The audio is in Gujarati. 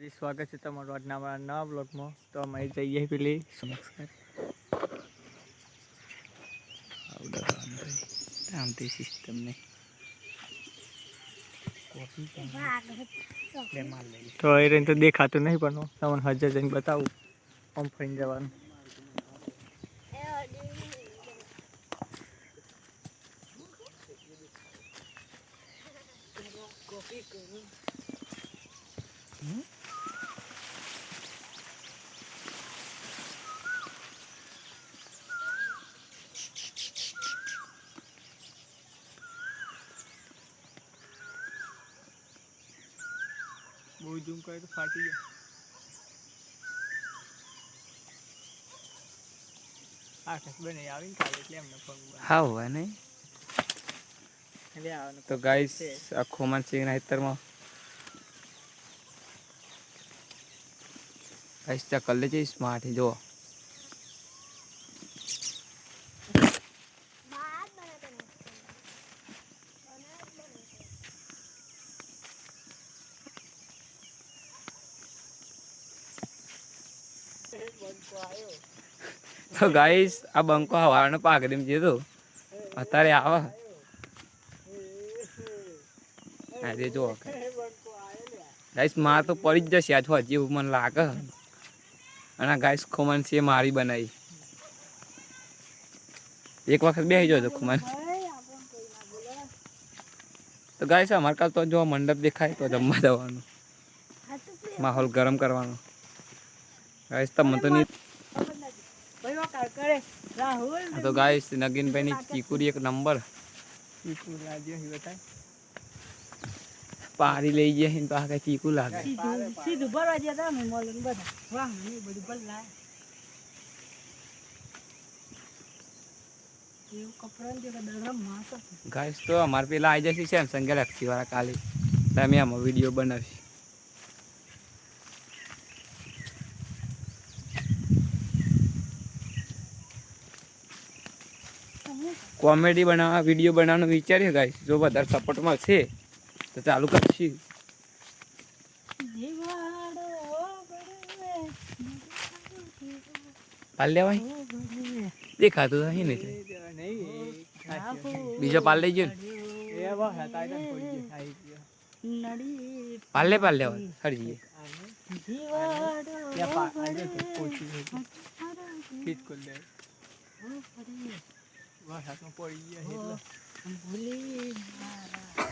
સ્વાગત છે તમારું આજના અમારા નવા બ્લોગમાં. તો અમે જઈએ પેલી નમસ્કાર સિસ્ટમ નહીં તો એ રહીને તો દેખાતું નહીં, પણ તમને હજાર જઈને બતાવું. આમ ફરીને જવાનું. બહુ ઝૂમ કરે તો ફાટી જાય. આકાશ બને આવીને કાલે એટલે એમને ફોન હા હોય નહીં. એટલે આવવાનું તો ગાઈસ આખો માનસિંહ ના હેતરમાં. ગાઈસ ત્યાં કર લેજે સ્માર્ટ જો તો ગાઈસ, આ બંકો હવાનો પાક દેમ જેતો અત્યારે આવે. આજે જો ગાઈસ, માર તો પડી જ જશે. આજ હજી એવું મને લાગે. અને આ ગાઈસ, ખુમાન છે મારી બનાવી. એક વખત બેસી જજો ખુમાન. તો ગાઈસ, અમારે કાલ તો જો મંડપ દેખાય તો જમવા જવાનું. માહોલ ગરમ કરવાનો. ગાઈસ તમને તો નહીં હા તો ગાઈસ નગીનભાઈની ચીકુરી એક નંબર ચીકુ લાગ્યો હી બતાય પારી લઈ ગયા છે તો આ કઈ ચીકુ લાગે સીધું ભરવા જતા અમે મોલ બધા વાહ ને બધું ને માસ ગાઈસ તો અમારે પેલા આવી જશે સેમસંગ ગેલેક્સી વાળા કાલે તમે આમાં વીડિયો બનાવશે કોમેડી બનાવવા વીડિયો બનાવવાનું વિચાર્યું ગાઈસ. જો વધારે સપોર્ટમાં છે તો ચાલુ કરશું. પાલ લેવાય દેખાતું નહીં બીજો પાલ લઈ ગયો ને? નડી પાલ લેવા પાલ લેવાય જઈએ. તો ફીટ કરી દે વરસાદમાં પડી ગયા એટલે. ભૂલી મારા